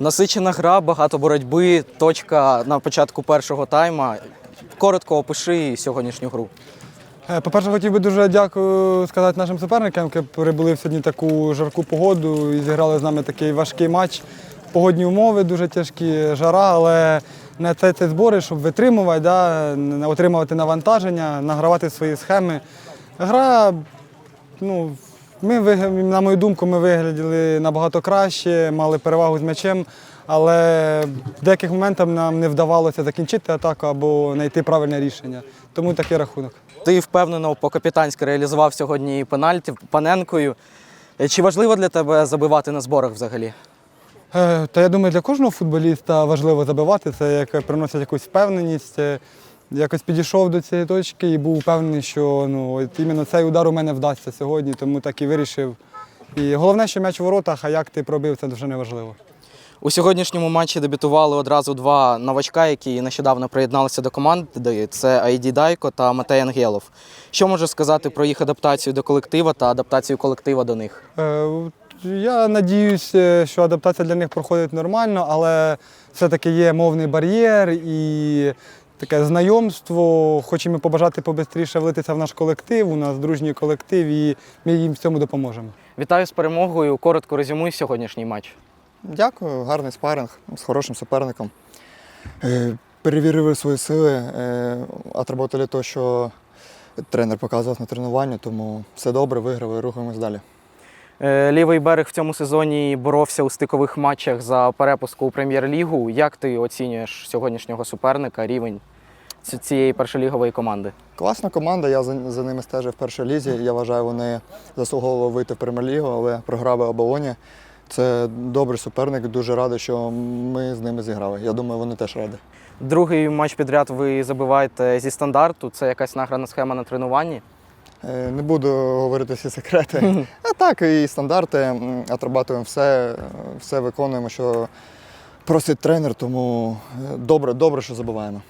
Насичена гра, багато боротьби, точка на початку першого тайма. Коротко опиши сьогоднішню гру. Е, По-перше, хотів би дуже дякую сказати нашим суперникам, які прибули сьогодні таку жарку погоду і зіграли з нами такий важкий матч. Погодні умови дуже тяжкі, жара, але на це це збори, щоб витримувати, да, отримувати навантаження, награвати свої схеми. Гра, ну, ми, на мою думку, ми виглядали набагато краще, мали перевагу з м'ячем, але в деяких моментах нам не вдавалося закінчити атаку або знайти правильне рішення. Тому такий рахунок. Ти впевнено по-капітанськи реалізував сьогодні пенальті паненкою. Чи важливо для тебе забивати на зборах взагалі? Е, Та я думаю, для кожного футболіста важливо забивати, це як приносить якусь впевненість. Якось підійшов до цієї точки і був впевнений, що ну, от іменно цей удар у мене вдасться сьогодні, тому так і вирішив. І головне, що м'яч у воротах, а як ти пробив, це дуже неважливо. У сьогоднішньому матчі дебютували одразу два новачка, які нещодавно приєдналися до команди. Це Айді Дайко та Матей Ангелов. Що можеш сказати про їх адаптацію до колектива та адаптацію колектива до них? Е, Я надіюся, що адаптація для них проходить нормально, але все-таки є мовний бар'єр і таке знайомство. Хочемо побажати побистріше влитися в наш колектив. У нас дружній колектив, і ми їм в цьому допоможемо. Вітаю з перемогою. Коротко резюмуй сьогоднішній матч. Дякую, гарний спаринг з хорошим суперником. Е, Перевірили свої сили, е, отработали те, що тренер показував на тренуванні, тому все добре, виграли, рухаємось далі. Е, Лівий берег в цьому сезоні боровся у стикових матчах за перепуску у прем'єр-лігу. Як ти оцінюєш сьогоднішнього суперника, рівень цієї першолігової команди? Класна команда, я за, за ними стежив в першій лізі. Я вважаю, вони заслуговували вийти в прем'єр-лігу, але програли оболоні. Це добрий суперник, дуже радий, що ми з ними зіграли. Я думаю, вони теж раді. Другий матч підряд ви забиваєте зі стандарту. Це якась награна схема на тренуванні. Е, Не буду говорити всі секрети. А так, і стандарти, отрабатуємо все, е, все виконуємо, що просить тренер, тому е, добре, добре, що забуваємо.